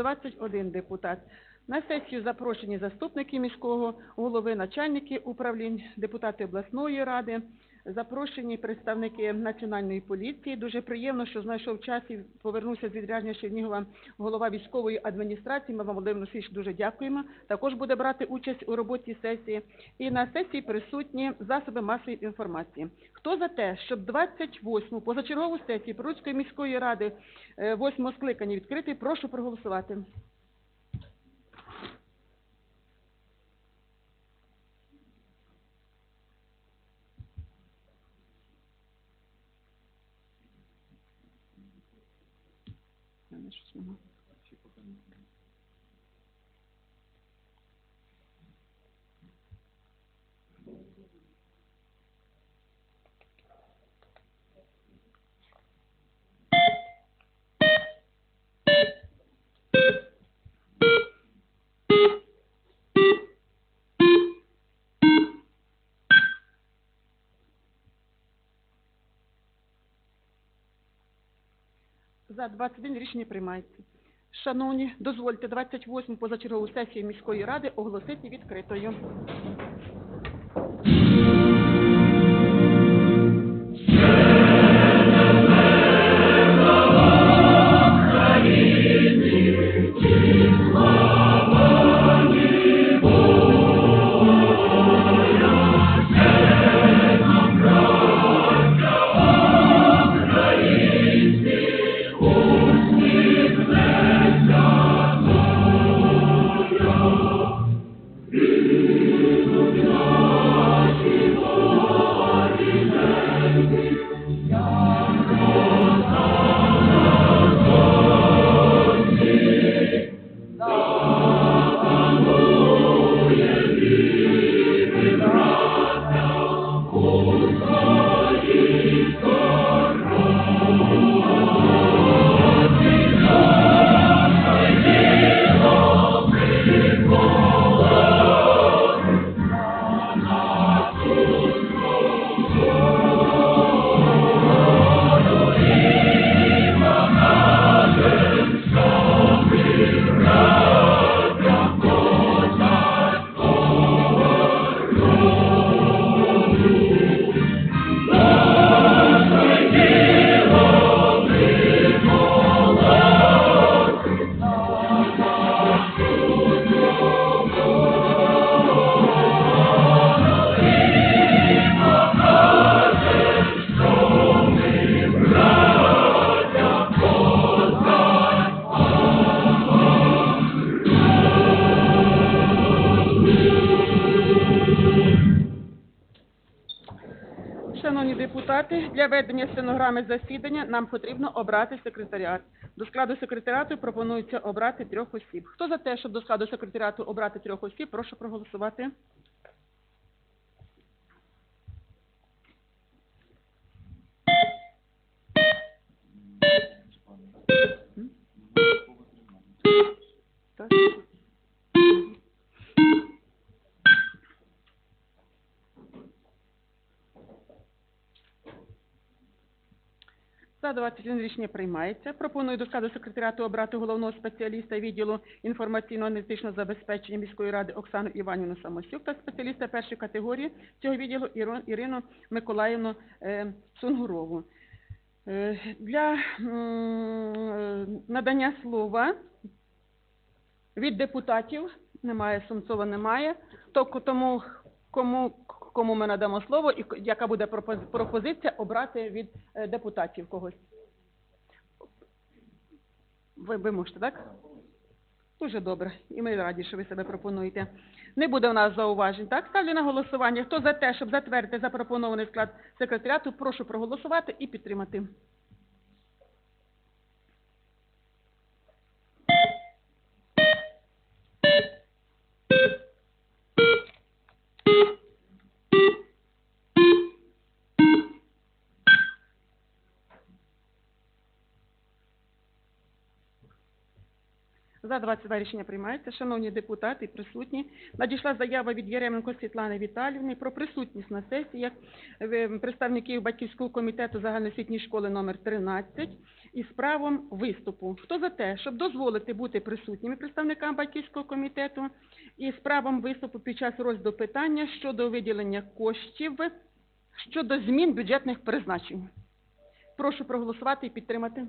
21 депутат. На сесію запрошені заступники міського голови, начальники управлінь, депутати обласної ради, запрошені представники національної поліції. Дуже приємно, що знайшов час і повернувся з відрядження Чернігова голова військової адміністрації. Ми вам, Володимир Васильович, дуже дякуємо. Також буде брати участь у роботі сесії. І на сесії присутні засоби масової інформації. Хто за те, щоб 28-му позачергову сесію Прилуцької міської ради е, восьмого скликання відкрити, прошу проголосувати. У мене щось нема. За 21 рішення приймається. Шановні, дозвольте 28 позачергову сесію міської ради оголосити відкритою. Депутати, для ведення стенограми засідання нам потрібно обрати секретаріат. До складу секретаріату пропонується обрати трьох осіб. Хто за те, щоб до складу секретаріату обрати трьох осіб, прошу проголосувати. Так. За 21 рішення приймається. Пропоную до складу секретаріату обрати головного спеціаліста відділу інформаційно-аналітичного забезпечення міської ради Оксану Іванівну Самосюк та спеціаліста першої категорії цього відділу Ірину Миколаївну е, Сунгурову. Е, Для надання слова від депутатів немає, Сумцова немає, то тому кому, кому ми надамо слово і яка буде пропозиція обрати від е, депутатів когось. Ви, ви можете, так? Дуже добре. І ми раді, що ви себе пропонуєте. Не буде у нас зауважень, так? Ставлю на голосування. Хто за те, щоб затвердити запропонований склад секретаріату, прошу проголосувати і підтримати. За 22 рішення приймається. Шановні депутати, присутні. Надійшла заява від Яременко Світлани Віталіївни про присутність на сесіях е, представників батьківського комітету загальноосвітньої школи номер 13 із правом виступу. Хто за те, щоб дозволити бути присутніми представникам батьківського комітету і з правом виступу під час розгляду питання щодо виділення коштів щодо змін бюджетних призначень? Прошу проголосувати і підтримати.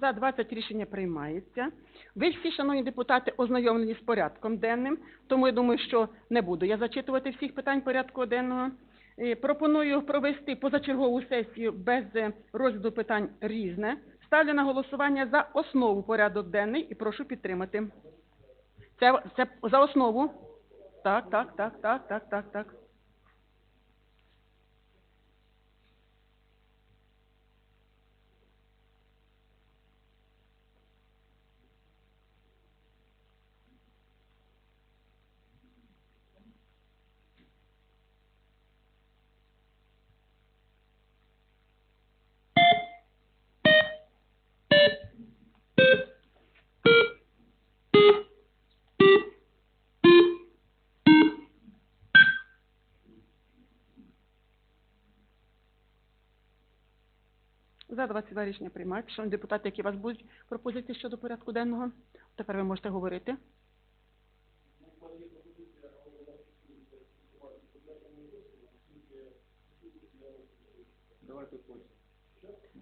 За 20 рішення приймається. Ви всі, шановні депутати, ознайомлені з порядком денним, тому я думаю, що не буду я зачитувати всіх питань порядку денного. Е, Пропоную провести позачергову сесію без е, розгляду питань різне. Ставлю на голосування за основу порядок денний і прошу підтримати. Це, це за основу? Так, так, так, так, так, так, так. За 22 рішення приймають. Шановні депутати, які у вас будуть пропозиції щодо порядку денного? Тепер ви можете говорити.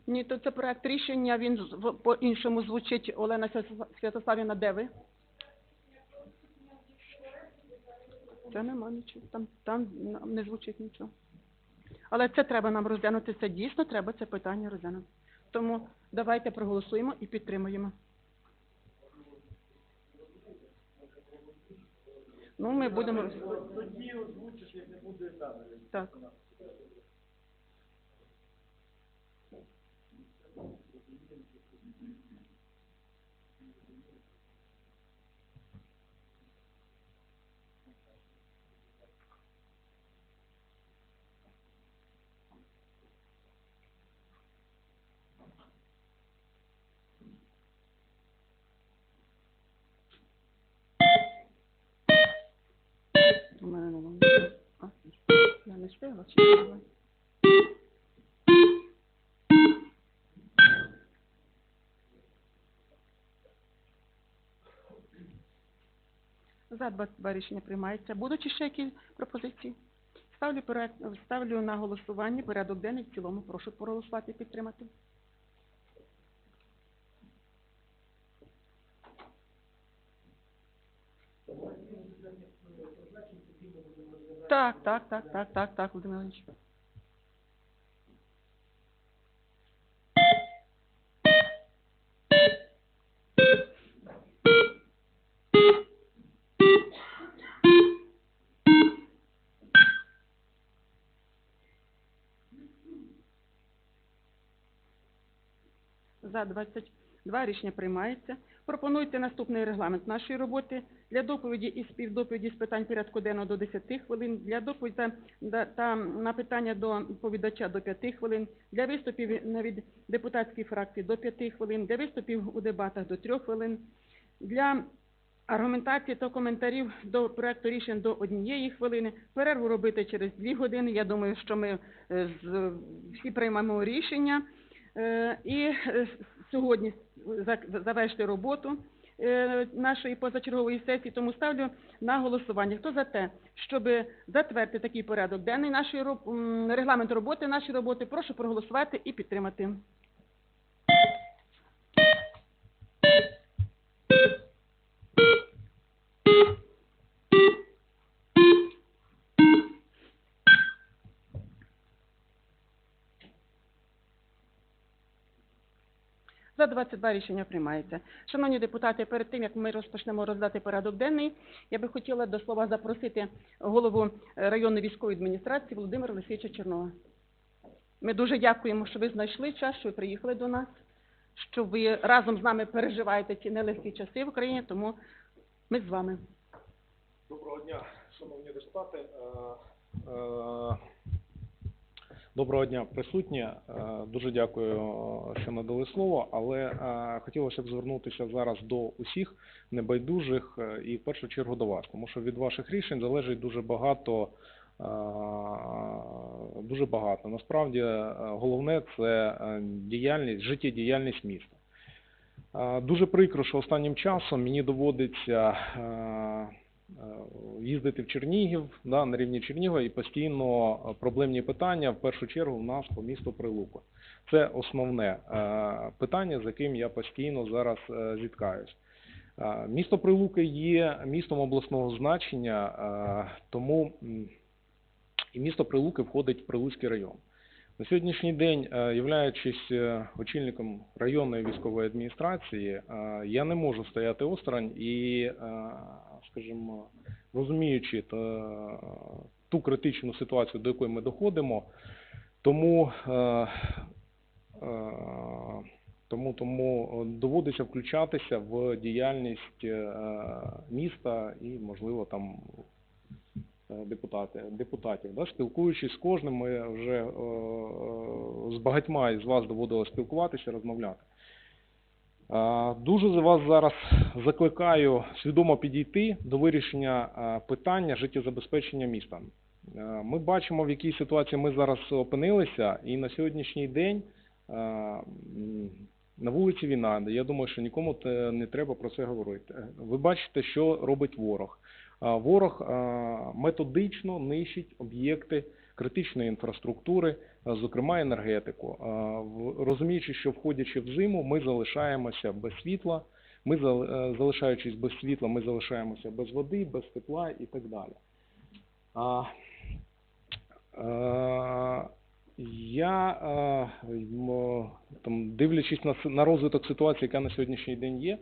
Ні, то це проект рішення, він в- по-іншому звучить. Олена Свято- Святославівна, де ви? Це нема нічого, там, там не звучить нічого. Але це треба нам розглянути, це дійсно треба це питання розглянути. Тому давайте проголосуємо і підтримуємо. Ну, ми будемо... роз- Тоді озвучиш, як не буде камери. Так. У мене нема нічого. А, Я не встигла чи не? За 22 рішення приймається. Будуть ще якісь пропозиції? Ставлю, ставлю на голосування порядок денний в цілому. Прошу проголосувати і підтримати. Так, так, так, так, так, так, Володимир Іванович. За 22 рішення приймається. Пропонуйте наступний регламент нашої роботи. Для доповіді і співдоповіді з питань порядку денного до 10 хвилин, для доповіді та, та на питання до доповідача до 5 хвилин, для виступів від депутатських фракцій до 5 хвилин, для виступів у дебатах до 3 хвилин, для аргументації та коментарів до проекту рішень до однієї хвилини. Перерву робити через дві години. Я думаю, що ми е, всі приймемо рішення. Е, І е, сьогодні за- завершити роботу е, нашої позачергової сесії, тому ставлю на голосування. Хто за те, щоб затвердити такий порядок денний нашої регламент роботи нашої роботи, прошу проголосувати і підтримати. За 22 рішення приймається. Шановні депутати, перед тим, як ми розпочнемо роздати порядок денний, я би хотіла до слова запросити голову е, районної військової адміністрації Володимира Олексійовича Чернова. Ми дуже дякуємо, що ви знайшли час, що ви приїхали до нас, що ви разом з нами переживаєте ці нелегкі часи в Україні, тому ми з вами. Доброго дня, Шановні депутати, е, е, доброго дня присутні. Е, Дуже дякую, що надали слово, але е, хотілося б звернутися зараз до усіх небайдужих е, і в першу чергу до вас, тому що від ваших рішень залежить дуже багато. е, Дуже багато. Насправді е, головне це е, діяльність, життєдіяльність міста. Е, Дуже прикро, що останнім часом мені доводиться е, е, їздити в Чернігів, да, на рівні Чернігова, і постійно е, проблемні питання, в першу чергу, в нас по місту Прилуку. Це основне е, питання, з яким я постійно зараз е, зіткаюсь. Е, Місто Прилуки є містом обласного значення, е, тому і місто Прилуки входить в Прилуцький район. На сьогоднішній день, е, являючись е, очільником районної військової адміністрації, е, я не можу стояти осторонь і, е, скажімо, розуміючи та- ту критичну ситуацію, до якої ми доходимо, тому, е, е, тому, тому доводиться включатися в діяльність е, міста і, можливо, там е, депутати, депутатів. Да? Спілкуючись з кожним, ми вже е, е, з багатьма із вас доводилось спілкуватися, розмовляти. Дуже за вас зараз закликаю свідомо підійти до вирішення питання життєзабезпечення міста. Ми бачимо, в якій ситуації ми зараз опинилися, і на сьогоднішній день на вулиці війна. Я думаю, що нікому не треба про це говорити. Ви бачите, що робить ворог. Ворог методично нищить об'єкти критичної інфраструктури, зокрема енергетику. Розуміючи, що входячи в зиму, ми залишаємося без світла. Ми е, залишаючись без світла, ми залишаємося без води, без тепла і так далі. А, е, я, е, там, дивлячись на, на розвиток ситуації, яка на сьогоднішній день є,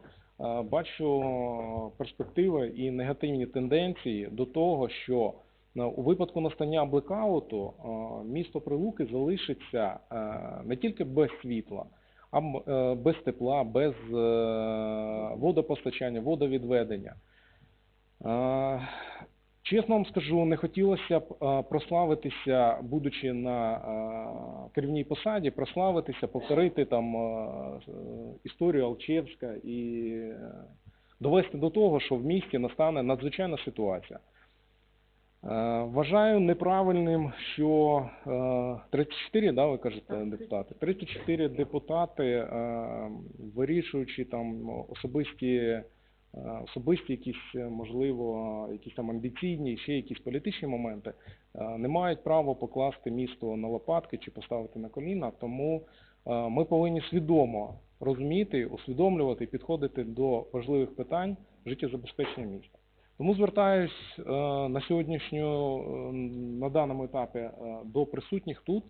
е, бачу перспективи і негативні тенденції до того, що е, у випадку настання блекауту е, місто Прилуки залишиться е, не тільки без світла, а е, без тепла, без е, водопостачання, водовідведення. Е, Чесно вам скажу, не хотілося б е, прославитися, будучи на е, керівній посаді, прославитися, повторити там е, е, історію Алчевська і е, довести до того, що в місті настане надзвичайна ситуація. Е, Вважаю неправильним, що е, 34, да, ви кажете, депутати, 34 депутати, е, вирішуючи там особисті е, особисті якісь, е, можливо, якісь там амбіційні, ще якісь політичні моменти, е, не мають права покласти місто на лопатки чи поставити на коліна, тому е, ми повинні свідомо розуміти, усвідомлювати і підходити до важливих питань життєзабезпечення міста. Тому звертаюсь е, на сьогоднішню, е, на даному етапі е, до присутніх тут,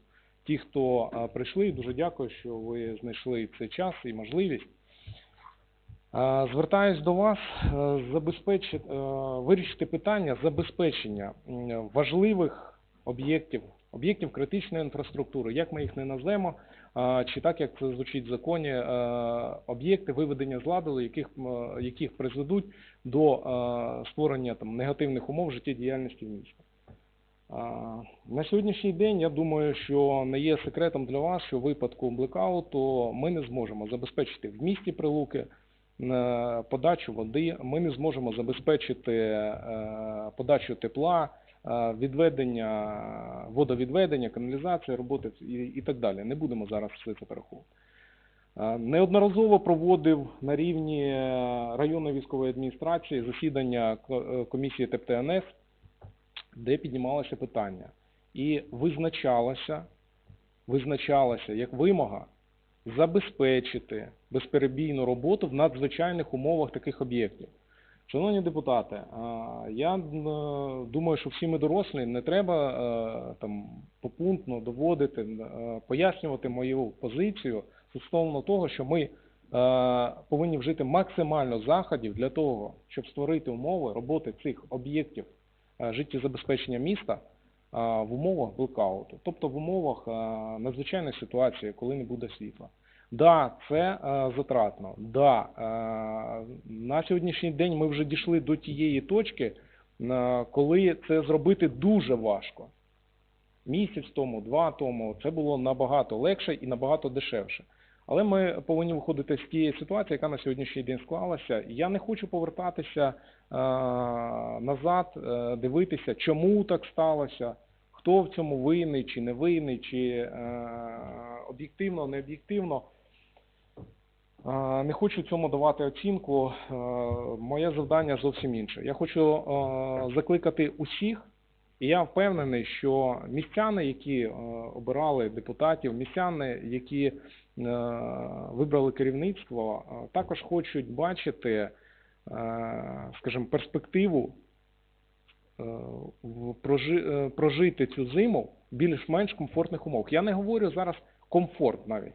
ті, хто прийшли, дуже дякую, що ви знайшли цей час і можливість. Звертаюсь до вас забезпечити, вирішити питання забезпечення важливих об'єктів, об'єктів критичної інфраструктури, як ми їх не назвемо, чи так, як це звучить в законі, е, об'єкти виведення з ладу, яких, яких призведуть до е, створення там, негативних умов життєдіяльності міста. На сьогоднішній день я думаю, що не є секретом для вас, що в випадку блекауту ми не зможемо забезпечити в місті Прилуки е, подачу води, ми не зможемо забезпечити подачу тепла, відведення, водовідведення, каналізації, роботи і, і так далі. Не будемо зараз все це перераховувати. Е, Неодноразово проводив на рівні е, районної військової адміністрації засідання е, комісії ТЕП-ТНС, де піднімалося питання і визначалося, визначалося як вимога забезпечити безперебійну роботу в надзвичайних умовах таких об'єктів. Шановні депутати, я е, думаю, що всі ми дорослі, не треба е, там попунктно доводити, е, пояснювати мою позицію стосовно того, що ми повинні вжити максимально заходів для того, щоб створити умови роботи цих об'єктів життєзабезпечення міста в умовах блекауту, тобто в умовах надзвичайної ситуації, коли не буде світла. Да, це е, затратно. Да, е, на сьогоднішній день ми вже дійшли до тієї точки, е, коли це зробити дуже важко. Місяць тому, два тому це було набагато легше і набагато дешевше. Але ми повинні виходити з тієї ситуації, яка на сьогоднішній день склалася. Я не хочу повертатися назад, дивитися, чому так сталося, хто в цьому винний чи не винний, чи об'єктивно, не об'єктивно. Е, Не хочу цьому давати оцінку. Е, Моє завдання зовсім інше. Я хочу е, закликати усіх, і я впевнений, що містяни, які обирали депутатів, містяни, які вибрали керівництво, також хочуть бачити, скажімо, перспективу прожити цю зиму більш-менш комфортних умовах. Я не говорю зараз комфорт навіть.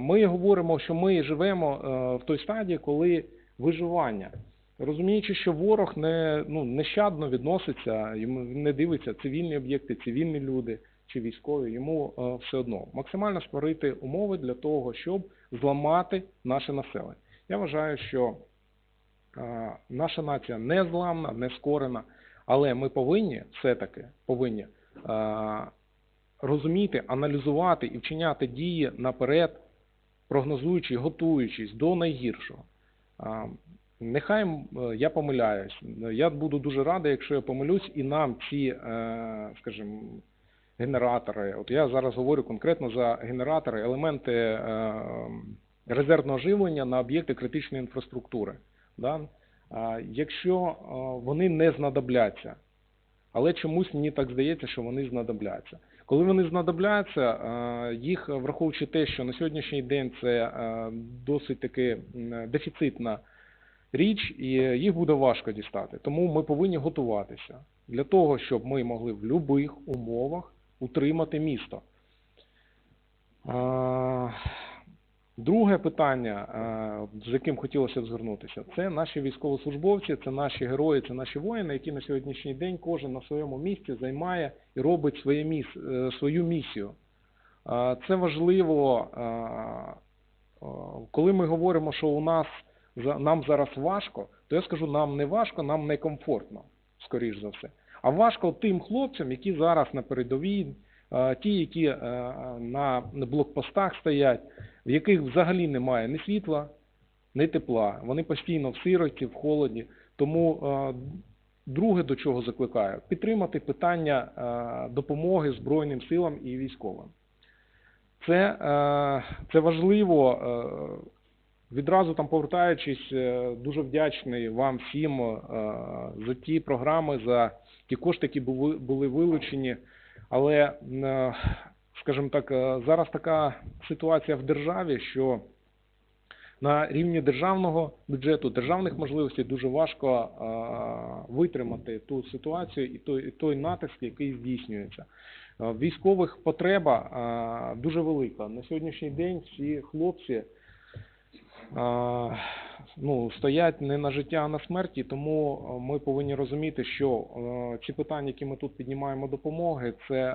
Ми говоримо, що ми живемо е, в той стадії, коли виживання. Розуміючи, що ворог не ну нещадно відноситься, йому не дивиться цивільні об'єкти, цивільні люди чи військові, йому е, все одно максимально створити умови для того, щоб зламати наше населення. Я вважаю, що е, наша нація не зламна, не скорена, але ми повинні все-таки повинні е, розуміти, аналізувати і вчиняти дії наперед, прогнозуючи, готуючись до найгіршого. Нехай е, я помиляюсь. Я буду дуже радий, якщо я помилюсь, і нам ці, е, скажімо, генератори. От я зараз говорю конкретно за генератори, елементи е, резервного живлення на об'єкти критичної інфраструктури. Якщо вони не знадобляться, але чомусь мені так здається, що вони знадобляться. Коли вони знадобляться, е, їх враховуючи те, що на сьогоднішній день це е, досить таки дефіцитна річ, і їх буде важко дістати. Тому ми повинні готуватися для того, щоб ми могли в будь-яких умовах утримати місто. Друге питання, е, з яким хотілося б звернутися, це наші військовослужбовці, це наші герої, це наші воїни, які на сьогоднішній день кожен на своєму місці займає і робить своє міс, е, свою місію. Е, Це важливо, коли ми говоримо, що у нас нам зараз важко, то я скажу, нам не важко, нам не комфортно, скоріш за все. А важко тим хлопцям, які зараз на передовій, ті, які е, на блокпостах стоять, в яких взагалі немає ні світла, ні тепла. Вони постійно в сироті, в холоді. Тому е, друге, до чого закликаю, підтримати питання е, допомоги Збройним силам і військовим. Це, це важливо. Відразу там повертаючись, дуже вдячний вам всім за ті програми, за ті кошти, які були вилучені. Але, е, скажімо так, е, зараз така ситуація в державі, що на рівні державного бюджету, державних можливостей дуже важко е, витримати ту ситуацію і той, натиск, який здійснюється. Військових потреба дуже велика. На сьогоднішній день всі хлопці ну, стоять не на життя, а на смерті, тому е, ми повинні розуміти, що е, ці питання, які ми тут піднімаємо допомоги, це